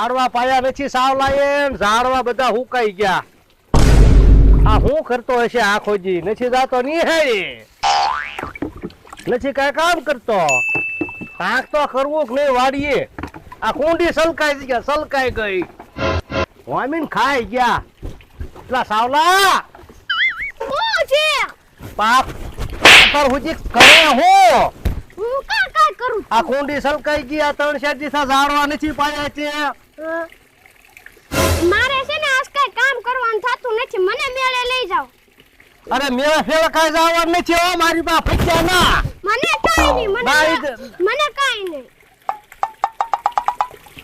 ઝાડવા પાયા નથી સાવલા એમ ઝાડવા બધા હુકાઈ ગયા. આ હું કરતો હશે આખો જી નથી જાતો નિહાળી નથી કઈ કામ કરતો. કાંક તો કરવું કે નહીં વાડીએ. આ કુંડી સલકાઈ ગયા સલકાઈ ગઈ. વામીન ખાઈ ગયા. એટલા સાવલા! પાપ પર હુજી કરે હું. હું આ કુંડી સલકાઈ ગયા ત્રણ ચાર દિશા ઝાડવા નથી પાયા છે. મારે છે ને આજ કઈ કામ કરવાનું થતું નથી. મને મેળે લઈ જાઓ. અરે મેળા ફેરા કઈ જવાનું નથી હો મારી બા ફચ્યા ના. મને કાઈ નહીં મને મને કાઈ નહીં.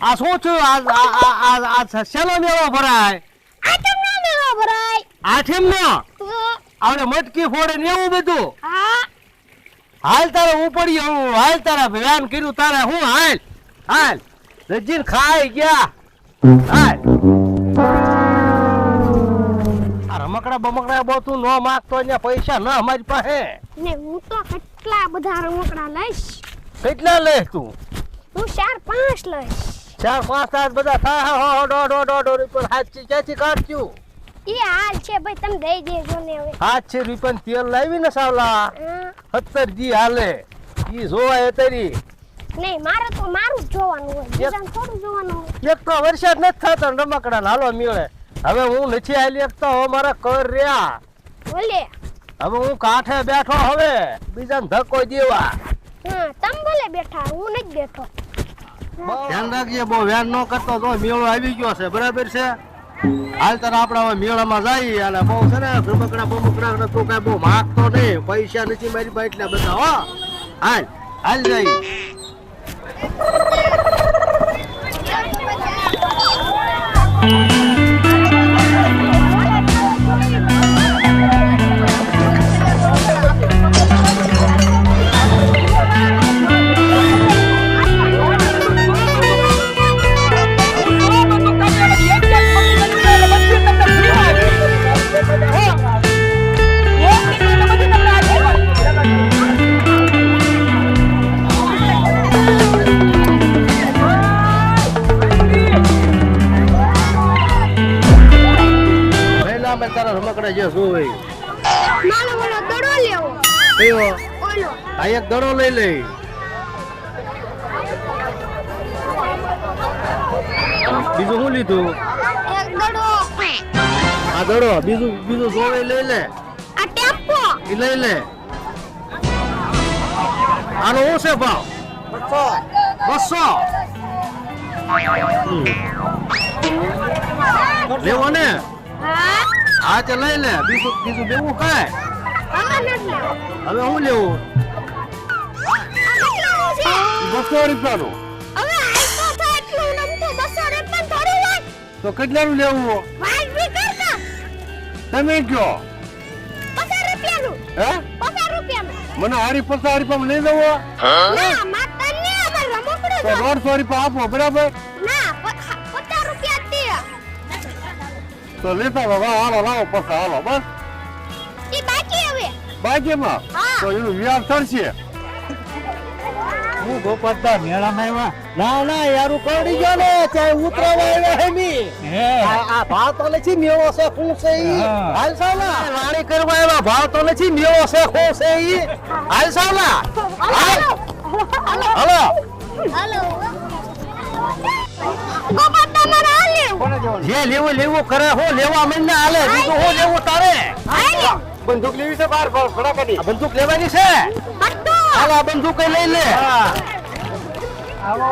આ શું છું આ આ આ આ શેનો મેળો ભરાય? આઠમ નો મેળો ભરાય. આઠમ નો આવડે મટકી ફોડે ને એવું બધું? હા. હાલ તારે ઉપડી હું હાલ તારા વ્યાન કર્યું તારે હું હાલ? હાલ. રજીન ખાઈ ગયા. આ રમકડા બમકડા બહુ તું ન માગતો ને પૈસા ન અમારી પાસે. ને હું તો કેટલા બધા રમકડા લઈશ? કેટલા લે તું? હું ચાર પાંચ લઈશ. ચાર પાંચ તાસ બધા થાય હો દોઢ દોઢ રૂપિયા ક્યાંથી કાઢ્યું? એ હાલ છે ભાઈ તમે દઈ દેજો ને હવે. હાથથી રૂપિયા તેલ લાવી ને સાવલા. સત્તર જી હાલે. ઈ જોવાય તરી નહીં મારે તો મારું જ જોવાનું હોય બીજાને થોડું જોવાનું હોય. એક તો વરસાદ નથી થતો રમકડા હાલો મેળે. હવે હું નથી હાલી શકતો હવે મારા કર રહ્યા. હવે હું કાંઠે બેઠો હવે બીજાને ધક્કો દેવા. હા તમે ભલે બેઠા હું નથી બેઠો. ધ્યાન રાખજે બહુ વ્યાન ન કરતો તો મેળો આવી ગયો છે બરાબર છે? હાલ તારા આપણે હવે મેળામાં જઈએ અને બહુ છે ને રમકડા બમકડા તું કઈ બહુ માગતો નહીં પૈસા નથી મારી પાસે એટલા બધા હો. હાલ હાલ જઈએ. Yeah. અમે છે શું મારો ઓલો દડો લેવો. કયો ઓલો. આ એક દડો લઈ લે. બીજું શું લીધું? એક દડો. આ દડો બીજું બીજું જોવે લઈ લે. આ ટેમ્પો લઈ લે. આનો શું છે ભાવ? બસો. હમ. લેવો ને? હા. આ તે લઈ લે બીજું બીજું લેવું કાંઈ? હવે નથી લેવો? બસો રૂપિયાનું. તો કેટલાનું લેવું? તમે કયો? હે? મને હારી પચાસ રૂપિયા લઈ જો. દોઢસો રૂપિયા આપો બરાબર? તો લેતા બાબા હાલો લાવો પચાસ હાલો બસ. ઈ બાકી હવે? બાકીમાં? હા. તો એનું વ્યાજ થશે. હું ગોપાલદા મેળામાં આવ્યા. ના ના યારું કવડી ગયો ને ચાય ઉતરાવા આવ્યા હે મી. આ આ ભાવ તો નથી મેવો છે શું છે ઈ. હાલ સાવલા વાણી કરવા આવ્યા ભાવ તો નથી મેવો છે શું છે ઈ. હાલ સાવલા જે લેવું લેવું કરે હું લેવા મને હાલે. બીજું હું લેવું તારે. બંદૂક લેવી છે બાર ફડા કાઢી બંદૂક લેવાની છે? હાલ આ બંદૂક લઈ લે.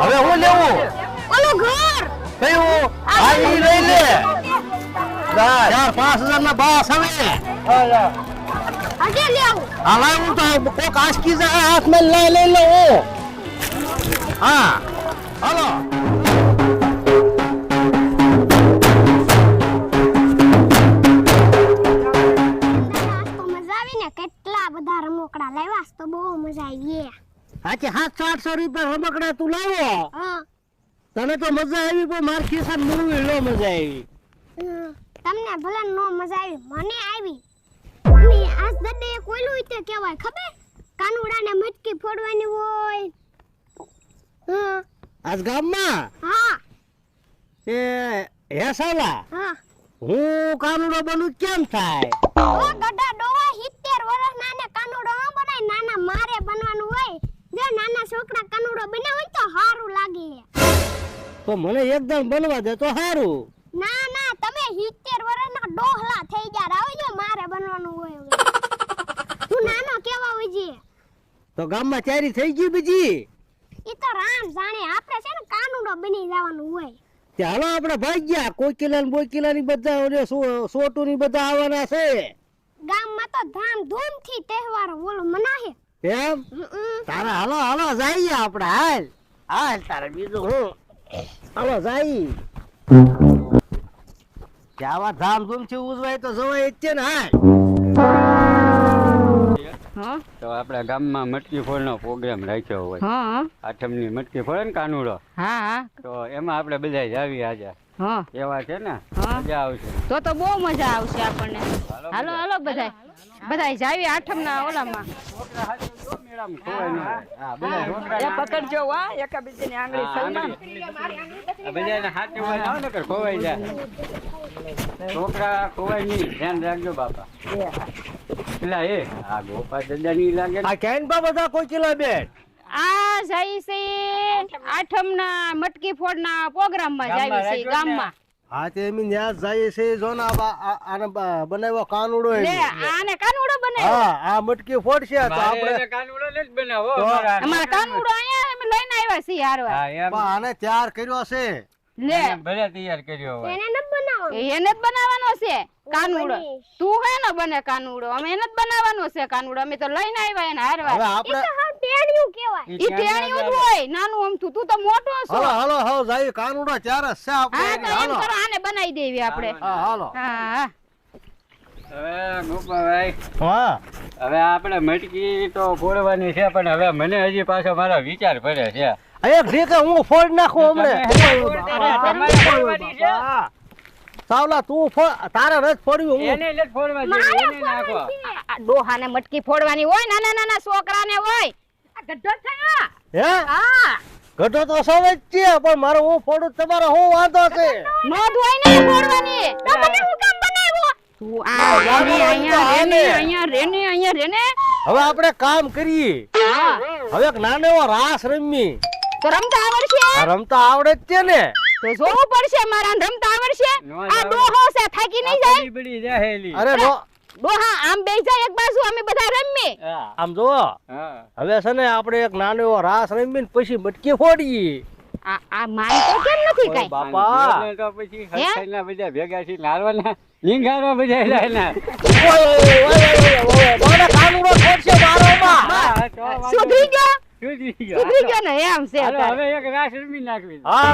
હવે હું લેવું? ઓલો ઘર. કયું? આ ઈ લઈ લે. ચાર પાંચ હજાર ના બાસ હવે. આજે લેવું. હા હું તો કોક આશકી જાય હાથમાં લઈ લઈ લો હા. હાલો. લાવ્યા તો બહુ મજા આવી હાચે સાતસો આઠસો રૂપિયા રમકડા તું લાવો. તને તો મજા આવી પણ માર ખિસ્સા મૂળવી લો મજા આવી. તમને ભલે નો મજા આવી મને આવી. મમ્મી આજ દડે કોઈલું તે કહેવાય ખબર? કાનુડાને મટકી ફોડવાની હોય. હા આજ ગામમાં? હા. એ હે સાલા હા. હું કાનુડો બનું કેમ થાય? ઓ ગડા ડોવા 70 વર્ષના ને કાનુડો ન બનાય નાના મારે બનવાનું હોય જો નાના છોકરા કનુડો બનાવે તો સારું લાગે. તો મને એકદમ બનવા દે તો સારું ના ના તમે 70 વર્ષના ડોહલા થઈ ગયા રાવજો મારે બનવાનું હોય. તું નાનો કેવા હોય છે? તો ગામમાં ચારી થઈ ગઈ બીજી? ઈ તો રામ જાણે આપણે છે ને કાનુડો બની જવાનું હોય. હાલો આપણે ભાગ્યા કોકિલા ને બોકિલા ની બધા ઓલે સોટુ ની બધા આવવાના છે. ગામમાં તો ધામ ધૂમથી તહેવાર બોલો મનાહે એમ? તારે હાલો હાલો જઈએ આપણે હાલ. હાલ તારે બીજું હું? હાલો જઈ જાવા આવા ધામધૂમથી ઉજવાય તો જવાય જ છે ને હાલ. હા. તો આપણા ગામમાં મટકી ફોડનો પ્રોગ્રામ રાખ્યો હોય. હા. આઠમની મટકી ફોડે ને કાનુડો? હા હા. તો એમાં આપણે બધા જાવી આજે. હા. એવા છે ને? મજા આવશે. તો તો બહુ મજા આવશે આપણને. હાલો હાલો બધા બધા બધાય. જાવી આઠમના ઓલામાં. એ પકડજો વા આંગળી સલમાન. આ હાથે ને ને ખોવાઈ જાય. છોકરા ખોવાય નહીં ધ્યાન રાખજો બાપા. પેલા એ આ ગોપા દાદા ની લાગે આ કેન બા બધા કોકિલા બેન? આ જાય છે મટકી છે ગામમાં. હા તે એમ જાય છે જો ને આને બનાવ્યો કાનુડો લે આને કાનુડો બનાવ્યો? હા આ મટકી ફોડશે તો આપણે કાનુડો નથી બનાવવો તો? અમારા અમારા કાનુડો અહીંયા અમે લઈને આવ્યા છીએ હારવા. હા આને તૈયાર કર્યો છે લે. ભલે તૈયાર કર્યો હોય. એને ન બનાવવાનું એને જ બનાવવાનો છે કાનુડો. તું હે ને બને કાનુડો. અમે એને જ બનાવવાનો છે કાનુડો. અમે તો લઈને આવ્યા એને હવે આપણે આપણે તો હા ટેણિયું કહેવાય. ઈ ટેણિયું જ હોય. નાનું અમથું. તું તો મોટો છો. હાલો હાલો હાલો જાય. કાનુડો ચાર છે આપણે હા તો એમ કરો આને બનાવી દેવી આપણે. હા હાલો. હા હા. હવે ગોપાભાઈ હા. હવે આપણે મટકી તો ફોડવાની છે પણ હવે મને હજી પાછો મારા વિચાર પડે છે. એક ઢીકે હું ફોડ નાખું હમણે સાવલા તું ફો- તારે રસ ફોડવી હું. એને જ ફોડવા એને નાખો. ડોહાને મટકી ફોડવાની હોય નાના નાના છોકરાને હોય. ગઢો થયો હે? હા. ગઢો તો સૌ જ છે પણ મારો હું ફોડું તમારો હું વાંધો છે? નો ધોઈ ને ફોડવાની. તો મને હું કામ બનાવ્યો? તું આ રેને અહીંયા રેને અહીંયા રેને અહીંયા રેને. હવે આપણે કામ કરીએ. હા. હવે એક નાનો રાસ રમી તો રમતા આવડશે? રમતા આવડે જ છે ને. તો જોવું પડશે મારા રમતા આવડશે આ ડોહો છે થાકી નહીં જાય બળી જાહેલી. અરે નો ડોહા આમ બેસી જાય એક બાજુ અમે બધા રમીએ આમ જો હવે છે ને આપણે એક નાનો એવો રાસ રમીને પછી મટકી ફોડીએ આ આ માન તો કેમ નથી કાઈ બાપા. તો પછી હસાઈના બધા ભેગા થઈને હારવાના, લીંગારવા બધા લાયના. ઓય, ઓય, ઓય, ઓય, ઓય, મને કાનુડો. હા, તો સુધરી ગયો સુધરી ગયો. ને એમ છે હવે એક રાસ રમી નાખવી હા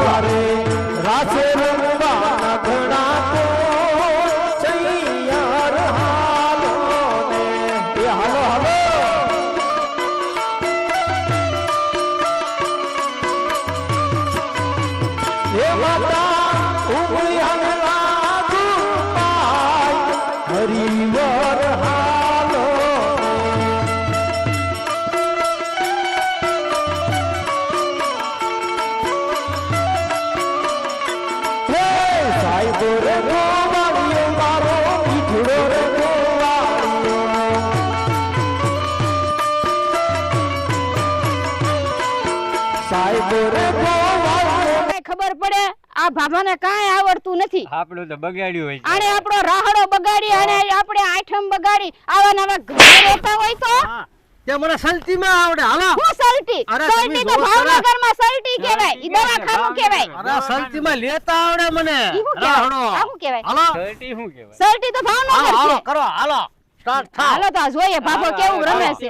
કાંઈ ખબર પડે? આ ભાભાને કાંઈ આવડતું નથી. આપણું તો બગાડ્યું હોય છે. આને આપણો રાહડો બગાડી અને આપણે આઠમ બગાડી. આવા નવા ઘરે રહેતા હોય તો? તે મને સલટીમાં આવડે હાલો. હું સલટી? અરે સલટી તો ભાવનગરમાં સલટી કહેવાય. ઈ દવાખાનું કહેવાય. અરે સલટીમાં લેતા આવડે મને. રાહડો. આ શું કહેવાય? હાલો. સર્ટી શું કહેવાય? સલટી તો ભાવનગર છે. હાલો કરો હાલો. સ્ટાર્ટ થા હાલો તો જોઈએ ભાભો કેવું રમે છે.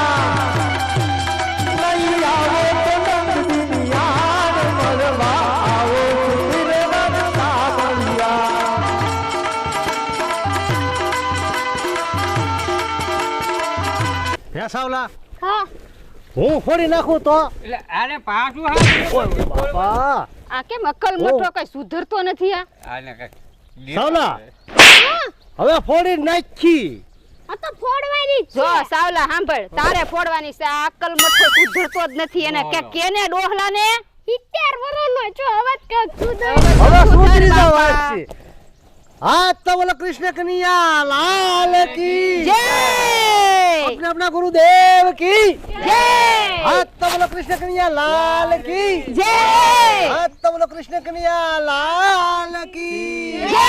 હું ફોડી નાખું તો? એટલે આને પાછું હા. બાપા. આ કેમ અક્કલ મઠો કઈ સુધરતો નથી આ? આને કઈ સાવલા. હવે ફોડી નાખી. આ તો ફોડવાની જો છે. સાવલા સાંભળ. તારે ફોડવાની છે. આ અક્કલ મઠો સુધરતો જ નથી. એને કે કેને ડોહલા ને 70 વર્ષનો છો હવે કે સુધર હવે સુધરી જાવ આ તો બોલો કૃષ્ણ કનૈયા લાલ કી. જય! આપણે આપણા ગુરુદેવ કી? જય! હાથ તબલો કૃષ્ણ કનૈયા લાલ કી. જય! હાથ તબલો કૃષ્ણ કનૈયા લાલ કી. જય!